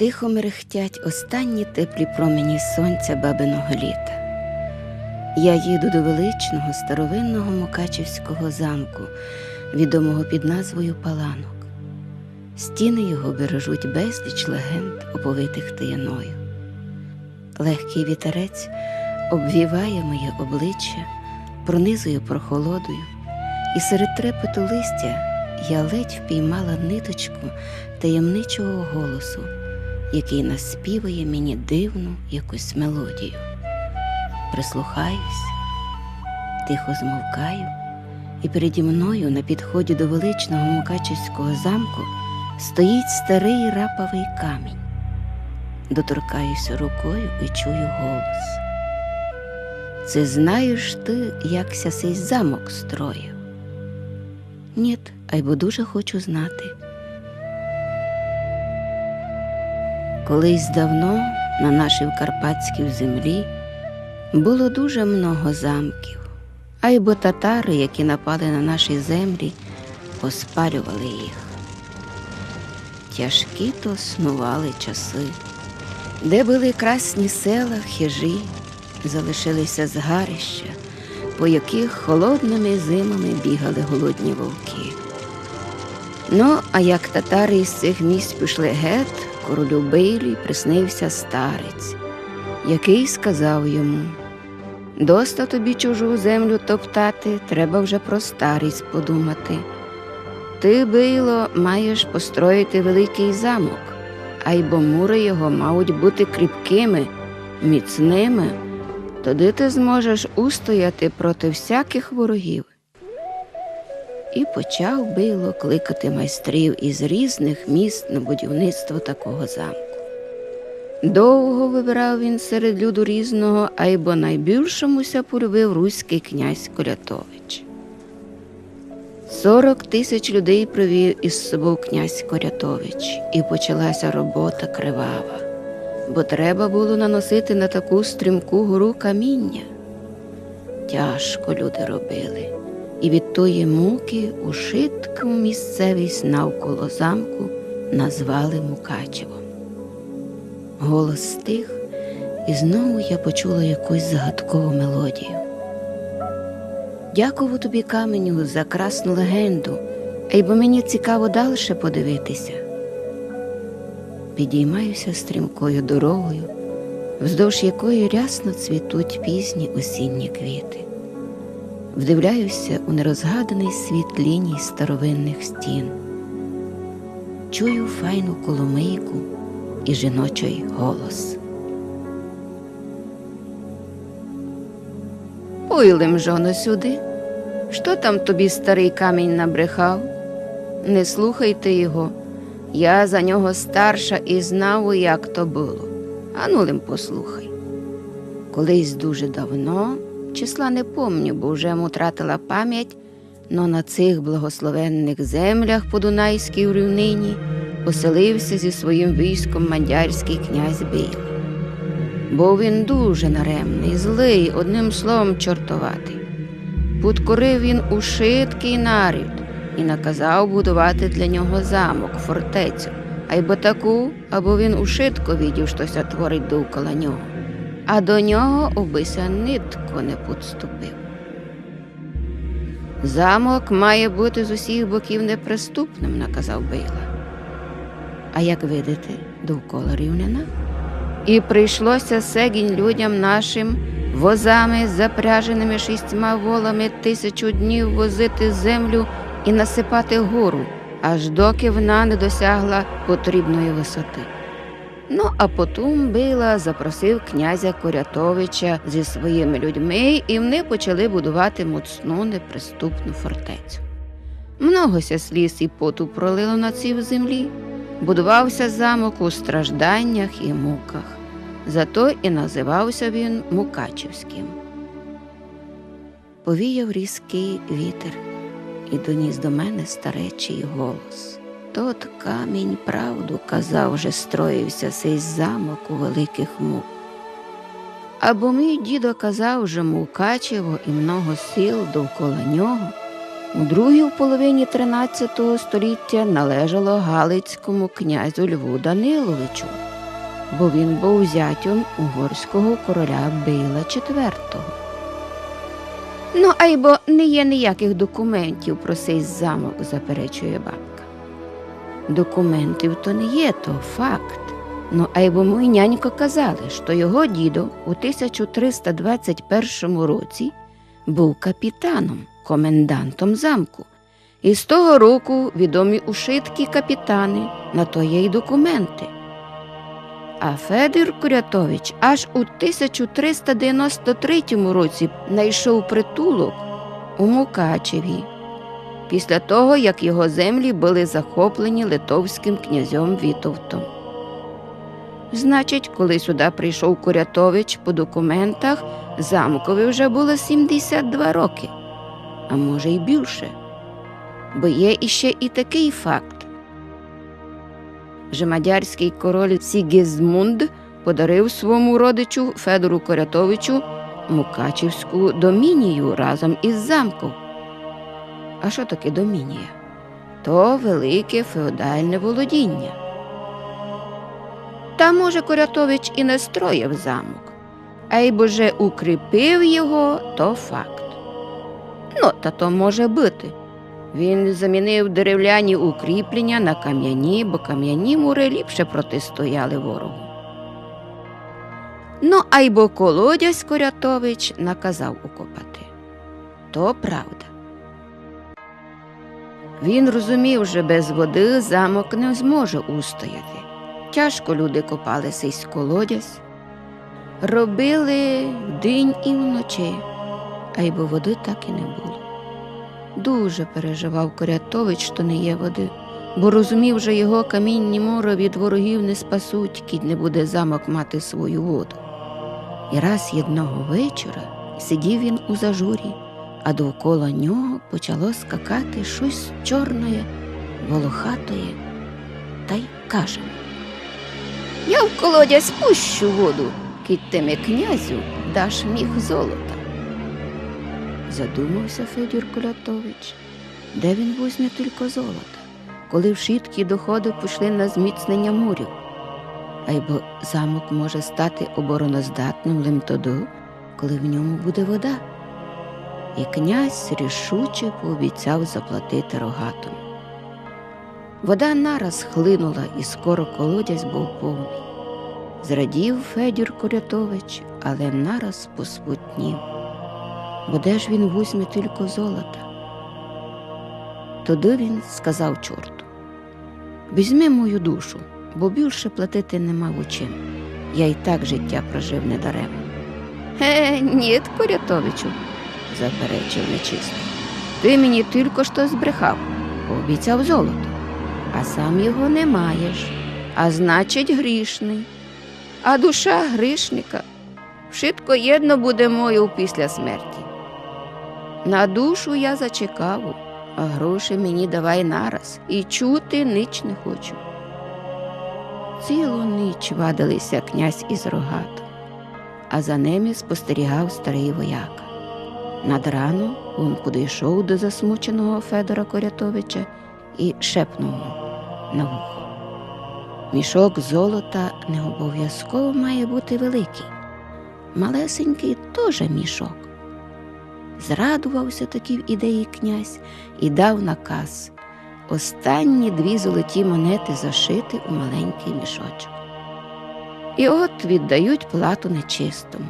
Тихо мерехтять останні теплі промені сонця бабиного літа. Я їду до величного старовинного Мукачівського замку, відомого під назвою Паланок. Стіни його бережуть безліч легенд, оповитих таяною. Легкий вітерець обвіває моє обличчя, пронизує прохолодою, і серед трепету листя я ледь впіймала ниточку таємничого голосу, який наспівує мені дивну якусь мелодію. Прислухаюсь, тихо змовкаю, і переді мною на підході до величного Мукачівського замку стоїть старий рапавий камінь. Доторкаюся рукою і чую голос. Це знаєш ти, якся сей замок строїв? Нєт, айбо дуже хочу знати. Колись давно на нашій карпатській землі було дуже много замків, айбо татари, які напали на наші землі, поспалювали їх. Тяжкі то снували часи, де були красні села, хижі, залишилися згарища, по яких холодними зимами бігали голодні вовки. Ну, а як татари із цих місць пішли геть, королю Бейлі приснився старець, який сказав йому Доста тобі чужу землю топтати, треба вже про старість подумати. Ти, Бийло, маєш построїти великий замок, а й бо мури його мають бути кріпкими, міцними, тоді ти зможеш устояти проти всяких ворогів. І почав Бийло кликати майстрів із різних міст на будівництво такого замку. Довго вибирав він серед люду різного, а й бо найбільшомуся полюбив руський князь Колятович. Сорок тисяч людей провів із собою князь Корятович, і почалася робота кривава, бо треба було наносити на таку стрімку гору каміння. Тяжко люди робили, і від тої муки ушитку місцевість навколо замку назвали Мукачевом. Голос стих, і знову я почула якусь загадкову мелодію. Дякую тобі, каменю, за красну легенду, ей бо мені цікаво далі подивитися. Підіймаюся стрімкою дорогою, вздовж якої рясно цвітуть пізні осінні квіти. Вдивляюся у нерозгаданий світ ліній старовинних стін. Чую файну коломийку і жіночий голос. Пойлим жоно сюди. Що там тобі старий камінь набрехав? Не слухайте його. Я за нього старша і знав, як то було. Ану лим послухай. Колись дуже давно, числа не помню, бо вже йому тратила пам'ять, но на цих благословенних землях по Дунайській рівнині поселився зі своїм військом мандярський князь Біл. Був він дуже наремний, злий, одним словом, чортоватий. Подкорив він ушиткий нарід і наказав будувати для нього замок, фортецю, айбо таку, або він ушитко відів, щося творить довкола нього, а до нього обися нитко не підступив. Замок має бути з усіх боків неприступним, наказав Бейла. А як видите, довкола рівнина. І прийшлося сегінь людям нашим возами, запряженими шістьма волами, тисячу днів возити землю і насипати гору, аж доки вона не досягла потрібної висоти. Ну, а потім Била запросив князя Корятовича зі своїми людьми, і вони почали будувати моцну неприступну фортецю. Многося сліз і поту пролило на цій землі. Будувався замок у стражданнях і муках, зато і називався він Мукачівським. Повіяв різкий вітер і доніс до мене старечий голос. Тот камінь правду казав, вже строївся сей замок у великих мук. Або мій дідо казав, що Мукачево і много сіл довкола нього у другій половині 13 століття належало Галицькому князю Льву Даниловичу. бо він був зятьом угорського короля Бейла IV. Ну, айбо не є ніяких документів про цей замок, заперечує бабка. Документів то не є, то факт. Ну, айбо мій нянько казали, що його дідо у 1321 році був капітаном, комендантом замку. І з того року відомі ушиткі капітани, на то є й документи. А Федір Курятович аж у 1393 році знайшов притулок у Мукачеві, після того, як його землі були захоплені литовським князем Вітовтом. Значить, коли сюди прийшов Курятович по документах, замкові вже було 72 роки, а може й більше. Бо є іще і такий факт. Вже мадярський король Сігізмунд подарив своєму родичу Федору Корятовичу Мукачівську домінію разом із замком. А що таке домінія? То велике феодальне володіння. Та, може, Корятович і не строїв замок, а й бо же укріпив його, то факт. Ну, та то може бути. Він замінив деревляні укріплення на кам'яні, бо кам'яні мури ліпше протистояли ворогу. Ну, а й бо колодязь Корятович наказав укопати. То правда. Він розумів, що без води замок не зможе устояти. Тяжко люди копали сей колодязь, робили вдень і вночі, а й бо води так і не було. Дуже переживав Корятович, що не є води, бо розумів, що його камінні море від ворогів не спасуть, кінь не буде замок мати свою воду. І раз єдного вечора сидів він у зажурі, а довкола нього почало скакати щось чорне, волохатое, та й каже. Я в колодязь спущу воду, кидьтеме князю, даш міг золота. Задумався Федір Колятович, де він возьме тільки золота, коли в шіткі доходи пішли на зміцнення мурів. А й бо замок може стати обороноздатним лим коли в ньому буде вода. І князь рішуче пообіцяв заплатити рогатому. Вода нараз хлинула, і скоро колодязь був повний. Зрадів Федір Корятович, але нараз поспутнів бо де ж він візьме тільки золота? Тоді він сказав чорту візьми мою душу, бо більше платити нема в чим. Я й так життя прожив недаремно. Е, ні, Корятовичу, заперечив нечисто. Ти мені тільки що збрехав, пообіцяв золото, а сам його не маєш, а значить, грішний. А душа грішника вшитко єдно буде мою після смерті. На душу я зачекав, а гроші мені давай нараз, і чути нич не хочу. Цілу ніч вадилися князь із рогатом, а за ними спостерігав старий вояка. Над рану він підійшов до засмученого Федора Корятовича і шепнув на вухо. Мішок золота не обов'язково має бути великий. Малесенький теж мішок. Зрадувався таки в ідеї князь і дав наказ останні дві золоті монети зашити у маленький мішочок. І от віддають плату нечистому.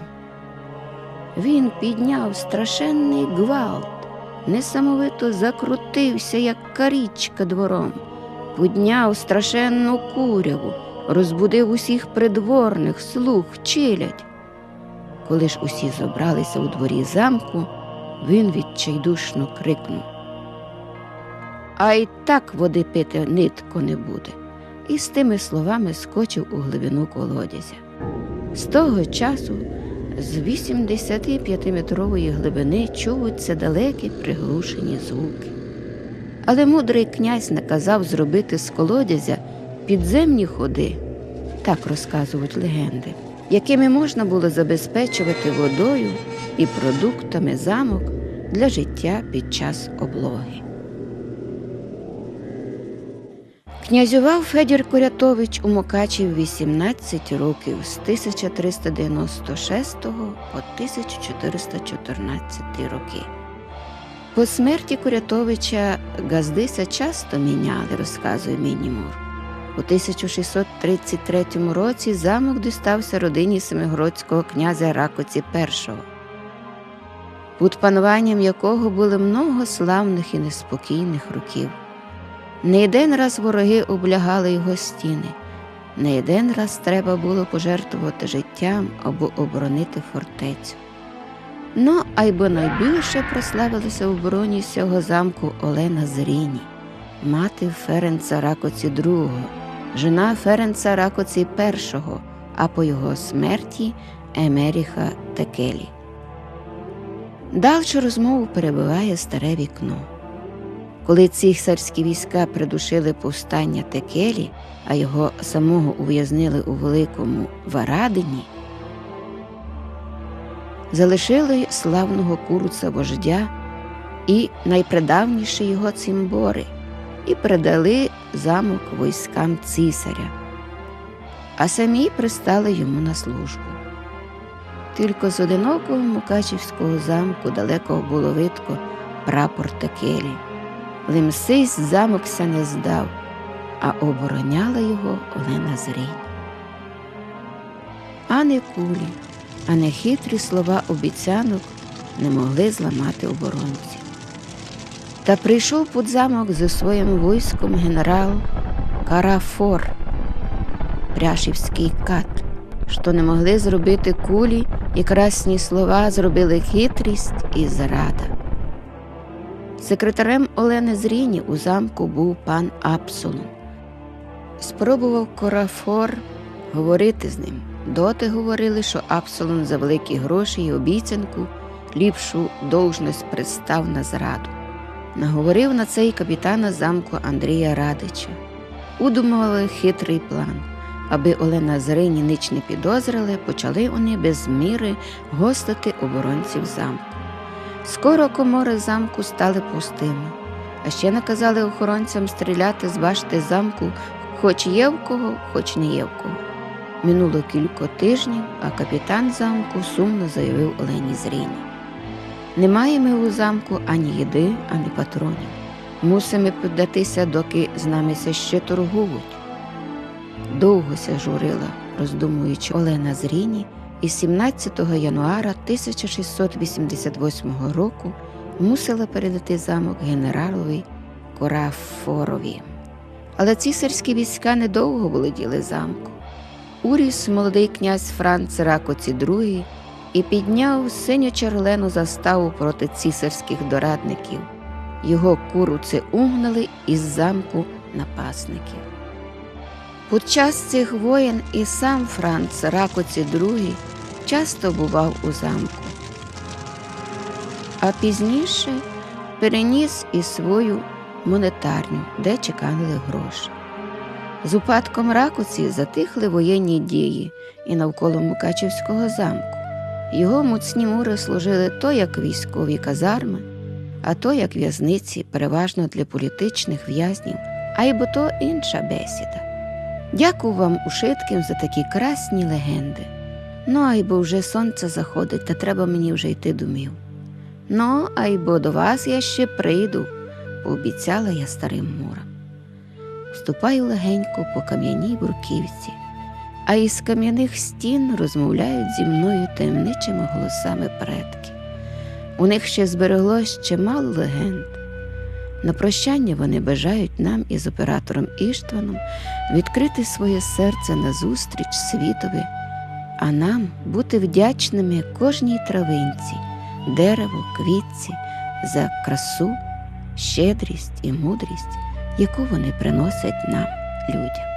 Він підняв страшенний гвалт, несамовито закрутився, як карічка двором, підняв страшенну куряву, розбудив усіх придворних, слуг, челядь. Коли ж усі зібралися у дворі замку, він відчайдушно крикнув. А й так води пити нитко не буде. І з тими словами скочив у глибину колодязя. З того часу з 85-метрової глибини чуються далекі приглушені звуки. Але мудрий князь наказав зробити з колодязя підземні ходи, так розказують легенди, якими можна було забезпечувати водою і продуктами замок для життя під час облоги. Князював Федір Курятович у Мукачів 18 років з 1396 по 1414 роки. По смерті Курятовича газдися часто міняли, розказує Мінімур. У 1633 році замок дістався родині семигородського князя Ракоці І, під пануванням якого було много славних і неспокійних років. Не один раз вороги облягали його стіни, не один раз треба було пожертвувати життям або оборонити фортецю. Ну, айбо найбільше прославилася в обороні цього замку Олена Зріні, мати Ференца Ракоці II, жена Ференца Ракоці І, а по його смерті Емеріха Текелі. Дальшу розмову перебиває старе вікно. Коли ці війська придушили повстання Текелі, а його самого ув'язнили у великому Варадині, залишили славного куруца вождя і найпридавніші його цимбори, і передали замок військам цісаря, а самі пристали йому на службу. Тільки з одинокого Мукачівського замку далеко було видко прапор Текелі. Лимсись замокся не здав, а обороняла його Олена Зрінь. А не кулі, а не хитрі слова обіцянок не могли зламати оборонців. Та прийшов під замок зі своїм військом генерал Карафор, Пряшівський кат, що не могли зробити кулі і красні слова зробили хитрість і зрада. Секретарем Олени Зріні у замку був пан Апсолон. Спробував Карафор говорити з ним. Доти говорили, що Апсолон за великі гроші і обіцянку ліпшу должність пристав на зраду. Наговорив на це й капітана замку Андрія Радича. Удумували хитрий план. Аби Олена Зрині ніч не підозрили, почали вони без міри гостити оборонців замку. Скоро комори замку стали пустими, а ще наказали охоронцям стріляти з башти замку, хоч є в кого, хоч не є в кого. Минуло кілька тижнів, а капітан замку сумно заявив Олені Зріні. Немає ми у замку ані їди, ані патронів. Мусимо піддатися, доки з нами се ще торгують. Довго ся журила, роздумуючи Олена Зріні, і 17 януара 1688 року мусила передати замок генералові Корафорові. Але цісарські війська недовго володіли замку. Уріс молодий князь Франц Ракоці II і підняв синю черлену заставу проти цісарських дорадників. Його куруци угнали із замку напасників. Під час цих воєн і сам Франц Ракоці II часто бував у замку, а пізніше переніс і свою монетарню, де чекали гроші. З упадком Ракоці затихли воєнні дії і навколо Мукачівського замку. Його моцні мури служили то як військові казарми, а то як в'язниці, переважно для політичних в'язнів, а й бо то інша бесіда. Дякую вам, ушитким, за такі красні легенди. Ну, айбо вже сонце заходить, та треба мені вже йти домів. Ну, айбо до вас я ще прийду, пообіцяла я старим мурам. Ступаю легенько по кам'яній бурківці, а із кам'яних стін розмовляють зі мною таємничими голосами предки. У них ще збереглось чимало легенд. На прощання вони бажають нам із оператором Іштваном відкрити своє серце назустріч світові, а нам бути вдячними кожній травинці, дереву, квітці за красу, щедрість і мудрість, яку вони приносять нам, людям.